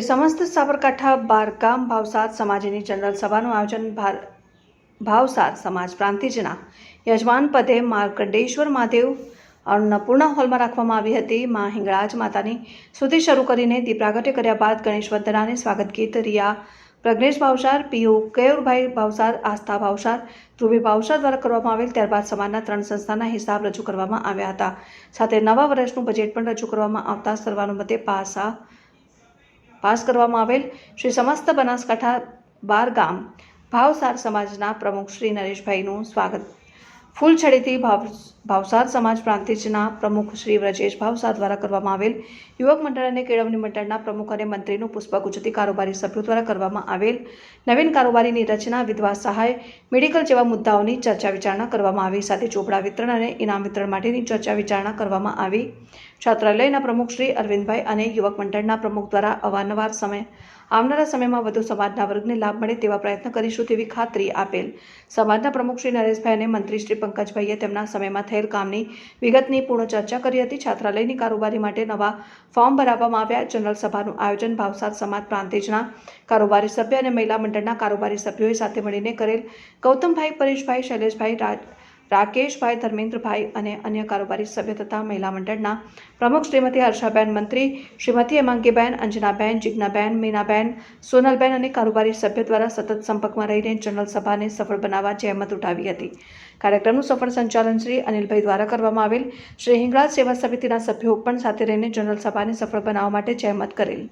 શ્રી સમસ્ત સાબરકાંઠા, બારગામ ભાવસાર સમાજની જનરલ સભાનું આયોજન ભાર ભાવસાર સમાજ પ્રાંતિજના યજમાન પદે માર્કંડેશ્વર મહાદેવ અન્નપૂર્ણા હોલમાં રાખવામાં આવી હતી. મા હિંગળાજ માતાની સુધી શરૂ કરીને દીપ્રાગટ્ય કર્યા બાદ ગણેશ વંદનાને સ્વાગત ગીત રિયા પ્રજ્ઞેશ ભાવસાર, પીયુ કેયુરભાઈ ભાવસાર, આસ્થા ભાવસાર, ધ્રુવી ભાવસાર દ્વારા કરવામાં આવેલ ત્યારબાદ સમાજના ત્રણ સંસ્થાના હિસાબ રજૂ કરવામાં આવ્યા હતા. સાથે નવા વર્ષનું બજેટ પણ રજૂ કરવામાં આવતા સર્વાનુમતે પાસા પાસ કરવામાં આવેલ શ્રી સમસ્ત બનાસકાંઠા બાર ગામ ભાવસાર સમાજના પ્રમુખ શ્રી નરેશભાઈનું સ્વાગત. ફૂલછડીથી ભાવ ભાવસાર સમાજ પ્રાંતિજના પ્રમુખ શ્રી વ્રજેશ ભાવસાર દ્વારા કરવામાં આવેલ યુવક મંડળ અને કેળવણી મંડળના પ્રમુખ અને મંત્રીનું પુષ્પગુચ્છથી કારોબારી સભ્યો દ્વારા કરવામાં આવેલ નવીન કારોબારીની રચના, વિધવા સહાય, મેડિકલ જેવા મુદ્દાઓની ચર્ચા વિચારણા કરવામાં આવી. સાથે ચોપડા વિતરણ અને ઇનામ વિતરણ માટેની ચર્ચા વિચારણા કરવામાં આવી. છાત્રાલયના પ્રમુખ શ્રી અરવિંદભાઈ અને યુવક મંડળના પ્રમુખ દ્વારા અવારનવાર સમય, આવનારા સમયમાં વધુ સમાજના વર્ગને લાભ મળે તેવા પ્રયત્ન કરીશું તેવી ખાતરી આપેલ સમાજના પ્રમુખ શ્રી નરેશભાઈ અને મંત્રી શ્રી પંકજભાઈએ તેમના સમયમાં થયેલ કામની વિગતની પૂર્ણ ચર્ચા કરી હતી. છાત્રાલયની કારોબારી માટે નવા ફોર્મ ભરાવવામાં આવ્યા. જનરલ સભાનું આયોજન ભાવસાર સમાજ પ્રાંતિજના કારોબારી સભ્ય અને મહિલા મંડળના કારોબારી સભ્યોએ સાથે મળીને કરેલ ગૌતમભાઈ પરેશભાઈ શૈલેષભાઈ રાજ રાકેશભાઈ, ધર્મેન્દ્રભાઈ અને અન્ય કારોબારી સભ્ય તથા મહિલા મંડળના પ્રમુખ શ્રીમતી હર્ષાબેન મંત્રી, શ્રીમતી હેમાંગીબેન, અંજનાબેન, જીજ્ઞાબેન, મીનાબેન, સોનલબેન અને કારોબારી સભ્ય દ્વારા સતત સંપર્કમાં રહીને જનરલ સભાને સફળ બનાવવા જહેમત ઉઠાવી હતી. કાર્યક્રમનું સફળ સંચાલન શ્રી અનિલભાઈ દ્વારા કરવામાં આવેલ. શ્રી હિંગળાજ સેવા સમિતિના સભ્યો પણ સાથે રહીને જનરલ સભાને સફળ બનાવવા માટે જહેમત કરેલ.